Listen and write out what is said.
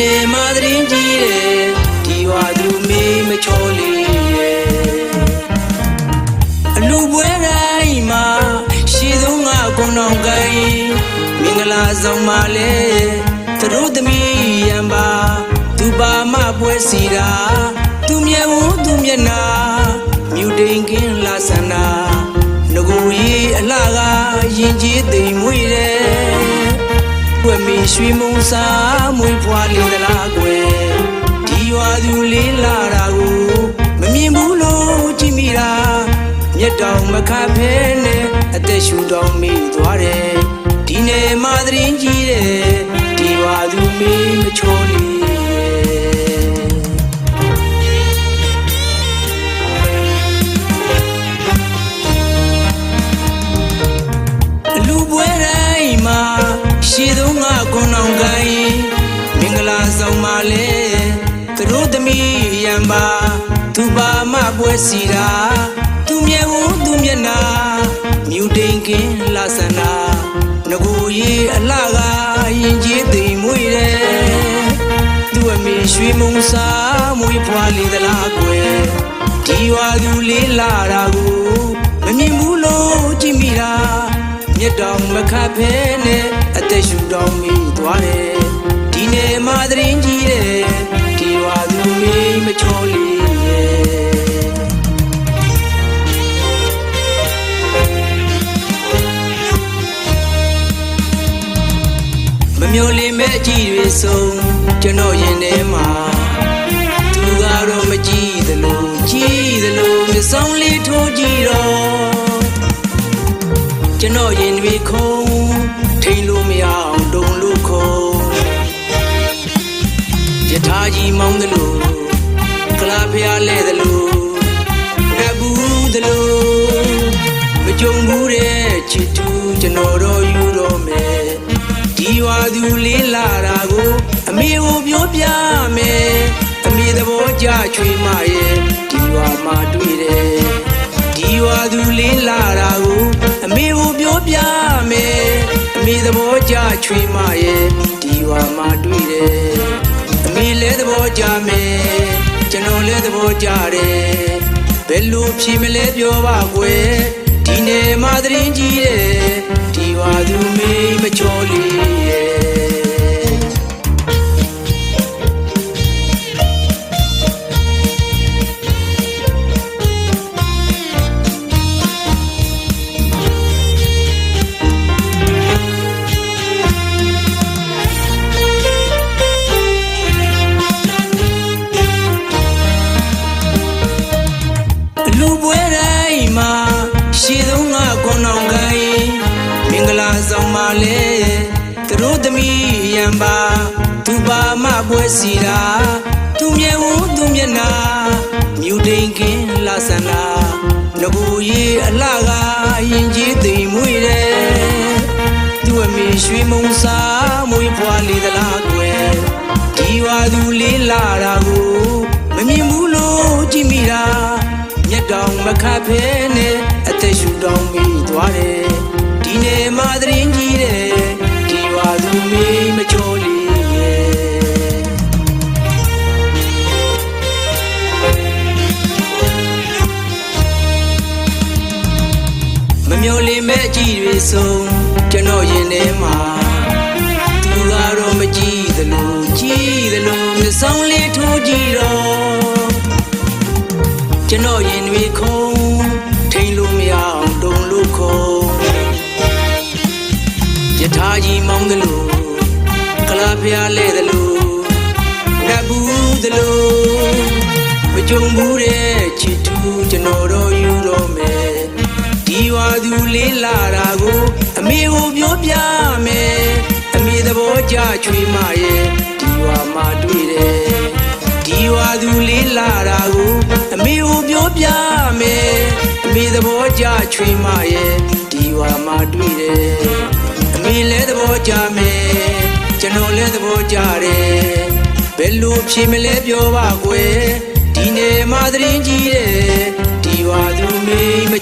နယ်မှာသတင်းကြီးတယ်ဒီဝါသူမေးမချောလေးရဲ့အလူပွဲတိုင်းမှာရှည်ဆုံးကကုံတော်ကိုင်းမင်္ဂလာဆောင်ပါလေသူတို့သမီးရံပါသူပါမပွဲစီတာသူမြဲဝသူမျက်နာမြူတိန်ကင်းလာဆန္နာငကိုရီအလှကရင်ကြီးသိမ်မွေတယ်ွ ယ်မီရွှေမုံစားမွေးဖွားလေးသလားကွယ်ဒီရွာသူလေးလာတာကိုမမြင်ဘူးလို့ကြည့်မိတာမျက်တောင်မခတ်ဖဲနဲ့အသက်ရှူတောင်မိသွားတယ်ဒီနေ့မှသတင်းကြီးတယ်ဒီရွာသူမေးမချောလေးရဲ့လူပွဲတိုင်းမှာရှည်သုံးက ခွန်အောင်ကိုင်းမင်္ဂလာဆောင်ပါလေသူတို့သမီးရံပါသူပါမပွဲစီတာသူမြဲဝသူမျက်နာမြူတိန်ကင်းလာဆန္နာငကိုရီအလှကရင်ကြီးသိမ်မွေတယ်သူအမေရွှေမုံစားမွေးဖွားလေသလားကွယ်ဒီရွာသူလေးလာတာကိုမမြင်ဘူးလို့ကြည့်မိတာမြတ်တော်မခတ်ဖဲနဲ့အသက်ရှူတော်မိ ချောလေးရဲ့မမျော်လင့်မဲ့အကြည့်တွေဆုံးကျွန်တော်ရင်ထဲမှာသူကတော့မကြည့်သလိုကြည့်သလိုမျက်စောင်းလေးထိုးကြည့်တော့ကျွန်တော်ရင်တွေခုံထိန်လို့မရအောင်တုံလို့ခုံယထာကြီးမောင်းသလိုကလာ ဖျားလဲသလိုအဘူးသလိုမကြုံဘူးတဲ့ချစ်သူကျွန်တော်တော့ယူတော့မယ်ဒီဝါသူလေးလာတာကိုအမေကိုပြောပြမယ်အမေသဘောကြချွေမရဲ့ဒီဝါမှာတွေ့တယ်ဒီဝါသူလေးလာတာကိုအမေကိုပြောပြမယ်အမေသဘောကျချွေမရဲ့ဒီဝါမှာတွေ့တယ်အမေလည်းသဘောကျမယ်ကျွန်တော် လည်းသဘောကျတယ်ဘယ်လိုဖြေမလဲပြောပါကွယ်ဒီနေ့မှသတင်းကြီးတယ်ဒီဝါသူမေးမချောလေးရဲ့ လာဆောင်ပါလေသူတို့သမီးရံပါသူပါမပွဲစီတာသူမြဲဝသူမျက်နာမြူတိန်ကင်းလာဆန္နာငကိုရီအလှကရင်ကြီးသိမ်မွေတယ်သူအမေရွှေမုံစားမွေးဖွားလေသလားကွယ်ဒီဝါသူလေးလာတာကိုမမြင်ဘူးလို့ကြည့်မိတာမြတ်တောင်မခတ်ဖဲနဲ့အသက်ရှူတောင်မိသွားတယ်ဒီနေ့မှ သတင်းကြီးတယ်ဒီဝါသူမေးမချောလေးရဲ့မမျော်လင့်မဲ့အကြည့်တွေဆုံးကျွန်တော်ရင်ထဲမှာသူကတော့မကြည့်သလိုကြည့်သလိုမျက်စောင်းလေးထိုးကြည့်တော့ကျွန်တော်ရင် ဖျားလဲသလိုနတ်ဘူးသလိုမကြုံဘူးတဲ့ချစ်သူကျွန်တော်တော့ယူတော့မယ်ဒီဝါသူလေးလာတာကိုအမေကိုပြောပြမယ်အမေသဘောကျချွေမရဲ့ဒီဝါမှာတွေ့တယ်ဒီဝါသူလေးလာတာကိုအမေကိုပြောပြမယ်အမေသဘောကျချွေမရဲ့ဒီဝါမှာတွေ့တယ်အမေလည်းသဘောကျမယ်ကျွန်တော်လည်းသဘော ကျတယ်ဘယ်လိုဖြေမလဲပြောပါကွယ်ဒီနေ့မှသတင်းကြီးတယ်ဒီဝါသူမေးမချော